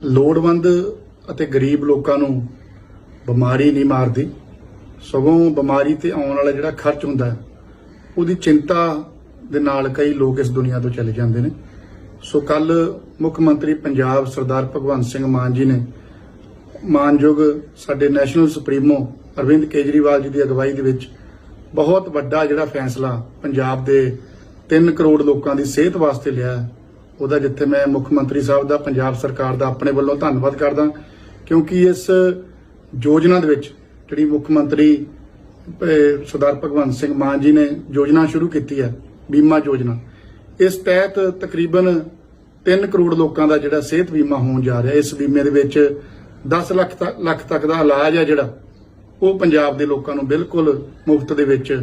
ਲੋੜਵੰਦ ਅਤੇ ਗਰੀਬ ਲੋਕਾਂ ਨੂੰ ਬਿਮਾਰੀ ਨਹੀਂ ਮਾਰਦੀ। ਸਗੋਂ ਬਿਮਾਰੀ ਤੇ ਆਉਣ ਵਾਲਾ ਜਿਹੜਾ ਖਰਚ ਹੁੰਦਾ, ਉਹਦੀ ਚਿੰਤਾ ਦੇ ਨਾਲ ਕਈ ਲੋਕ ਇਸ ਦੁਨੀਆ ਤੋਂ ਚਲੇ ਜਾਂਦੇ ਨੇ। ਸੋ ਕੱਲ ਮੁੱਖ ਮੰਤਰੀ ਪੰਜਾਬ ਸਰਦਾਰ ਭਗਵੰਤ ਸਿੰਘ ਮਾਨ ਜੀ ਨੇ ਮਾਨਯੋਗ ਸਾਡੇ ਨੈਸ਼ਨਲ ਸੁਪਰੀਮੋ ਅਰਵਿੰਦ ਕੇਜਰੀਵਾਲ ਜੀ ਦੀ ਅਗਵਾਈ ਦੇ ਵਿੱਚ ਬਹੁਤ ਵੱਡਾ ਜਿਹੜਾ ਫੈਸਲਾ ਪੰਜਾਬ ਦੇ 3 ਕਰੋੜ ਲੋਕਾਂ ਦੀ ਸਿਹਤ ਵਾਸਤੇ ਲਿਆ ਉਹਦਾ ਜਿੱਥੇ ਮੈਂ ਮੁੱਖ ਮੰਤਰੀ ਸਾਹਿਬ ਦਾ, ਪੰਜਾਬ ਸਰਕਾਰ ਦਾ ਆਪਣੇ ਵੱਲੋਂ ਧੰਨਵਾਦ ਕਰਦਾ, ਕਿਉਂਕਿ ਇਸ ਯੋਜਨਾ ਦੇ ਵਿੱਚ ਜਿਹੜੀ ਮੁੱਖ ਮੰਤਰੀ ਸਰਦਾਰ ਭਗਵੰਤ ਸਿੰਘ ਮਾਨ ਜੀ ਨੇ ਯੋਜਨਾ ਸ਼ੁਰੂ ਕੀਤੀ ਹੈ, ਬੀਮਾ ਯੋਜਨਾ। ਇਸ ਤਹਿਤ ਤਕਰੀਬਨ 3 ਕਰੋੜ ਲੋਕਾਂ ਦਾ ਜਿਹੜਾ ਸਿਹਤ ਬੀਮਾ ਹੋਣ ਜਾ ਰਿਹਾ, ਇਸ ਬੀਮੇ ਦੇ ਵਿੱਚ 10 ਲੱਖ ਲੱਖ ਤੱਕ ਦਾ ਇਲਾਜ ਹੈ ਜਿਹੜਾ, ਉਹ ਪੰਜਾਬ ਦੇ ਲੋਕਾਂ ਨੂੰ ਬਿਲਕੁਲ ਮੁਫਤ ਦੇ ਵਿੱਚ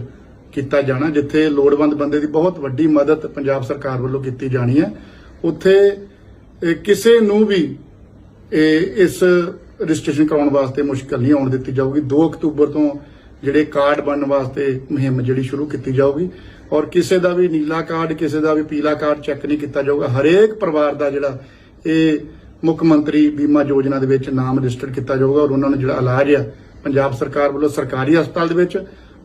ਕੀਤਾ ਜਾਣਾ, ਜਿੱਥੇ ਲੋੜਵੰਦ ਬੰਦੇ ਦੀ ਬਹੁਤ ਵੱਡੀ ਮਦਦ ਪੰਜਾਬ ਸਰਕਾਰ ਵੱਲੋਂ ਕੀਤੀ ਜਾਣੀ ਹੈ। ਉੱਥੇ ਕਿਸੇ ਨੂੰ ਵੀ, ਇਹ, ਇਸ ਰਜਿਸਟ੍ਰੇਸ਼ਨ ਕਰਾਉਣ ਵਾਸਤੇ ਮੁਸ਼ਕਲ ਨਹੀਂ ਆਉਣ ਦਿੱਤੀ ਜਾਊਗੀ। 2 ਅਕਤੂਬਰ ਤੋਂ ਜਿਹੜੇ ਕਾਰਡ ਬਣਨ ਵਾਸਤੇ ਮੁਹਿੰਮ ਜਿਹੜੀ ਸ਼ੁਰੂ ਕੀਤੀ ਜਾਊਗੀ ਔਰ ਕਿਸੇ ਦਾ ਵੀ ਨੀਲਾ ਕਾਰਡ, ਕਿਸੇ ਦਾ ਵੀ ਪੀਲਾ ਕਾਰਡ ਚੈੱਕ ਨਹੀਂ ਕੀਤਾ ਜਾਊਗਾ। ਹਰੇਕ ਪਰਿਵਾਰ ਦਾ ਜਿਹੜਾ ਇਹ ਮੁੱਖ ਮੰਤਰੀ ਬੀਮਾ ਯੋਜਨਾ ਦੇ ਵਿੱਚ ਨਾਮ ਰਜਿਸਟਰ ਕੀਤਾ ਜਾਊਗਾ ਔਰ ਉਹਨਾਂ ਨੂੰ ਜਿਹੜਾ ਇਲਾਜ ਆ, ਪੰਜਾਬ ਸਰਕਾਰ ਵੱਲੋਂ ਸਰਕਾਰੀ ਹਸਪਤਾਲ ਦੇ ਵਿੱਚ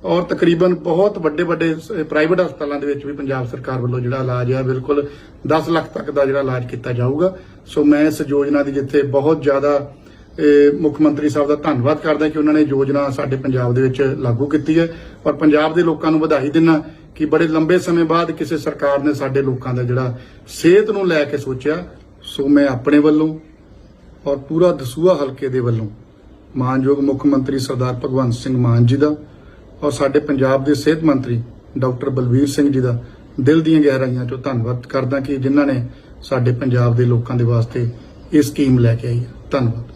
ਔਰ ਤਕਰੀਬਨ ਬਹੁਤ ਵੱਡੇ ਵੱਡੇ ਪ੍ਰਾਈਵੇਟ ਹਸਪਤਾਲਾਂ ਦੇ ਵਿੱਚ ਵੀ ਪੰਜਾਬ ਸਰਕਾਰ ਵੱਲੋਂ ਜਿਹੜਾ ਇਲਾਜ ਹੈ ਬਿਲਕੁਲ 10 ਲੱਖ ਤੱਕ ਦਾ ਜਿਹੜਾ ਇਲਾਜ ਕੀਤਾ ਜਾਊਗਾ। ਸੋ ਮੈਂ ਇਸ ਯੋਜਨਾ ਦੀ ਜਿੱਥੇ ਬਹੁਤ ਜ਼ਿਆਦਾ, ਇਹ, ਮੁੱਖ ਮੰਤਰੀ ਸਾਹਿਬ ਦਾ ਧੰਨਵਾਦ ਕਰਦਾ ਕਿ ਉਹਨਾਂ ਨੇ ਯੋਜਨਾ ਸਾਡੇ ਪੰਜਾਬ ਦੇ ਵਿੱਚ ਲਾਗੂ ਕੀਤੀ ਹੈ। ਔਰ ਪੰਜਾਬ ਦੇ ਲੋਕਾਂ ਨੂੰ ਵਧਾਈ ਦਿੰਨਾ ਕਿ ਬੜੇ ਲੰਬੇ ਸਮੇਂ ਬਾਅਦ ਕਿਸੇ ਸਰਕਾਰ ਨੇ ਸਾਡੇ ਲੋਕਾਂ ਦਾ ਜਿਹੜਾ ਸਿਹਤ ਨੂੰ ਲੈ ਕੇ ਸੋਚਿਆ, ਸੋ ਮੈਂ ਆਪਣੇ ਵੱਲੋਂ ਔਰ ਪੂਰਾ ਦਸੂਹਾ ਹਲਕੇ ਦੇ ਵੱਲੋਂ ਮਾਨਯੋਗ ਮੁੱਖ ਮੰਤਰੀ ਸਰਦਾਰ ਭਗਵੰਤ ਸਿੰਘ ਮਾਨ ਜੀ ਦਾ ਔਰ ਸਾਡੇ ਪੰਜਾਬ ਦੇ ਸਿਹਤ ਮੰਤਰੀ ਡਾਕਟਰ ਬਲਬੀਰ ਸਿੰਘ ਜੀ ਦਾ ਦਿਲ ਦੀਆਂ ਗਹਿਰਾਈਆਂ ਚੋਂ ਧੰਨਵਾਦ ਕਰਦਾ ਕਿ ਜਿਨ੍ਹਾਂ ਨੇ ਸਾਡੇ ਪੰਜਾਬ ਦੇ ਲੋਕਾਂ ਦੇ ਵਾਸਤੇ ਇਹ ਸਕੀਮ ਲੈ ਕੇ ਆਈ ਹੈ। ਧੰਨਵਾਦ।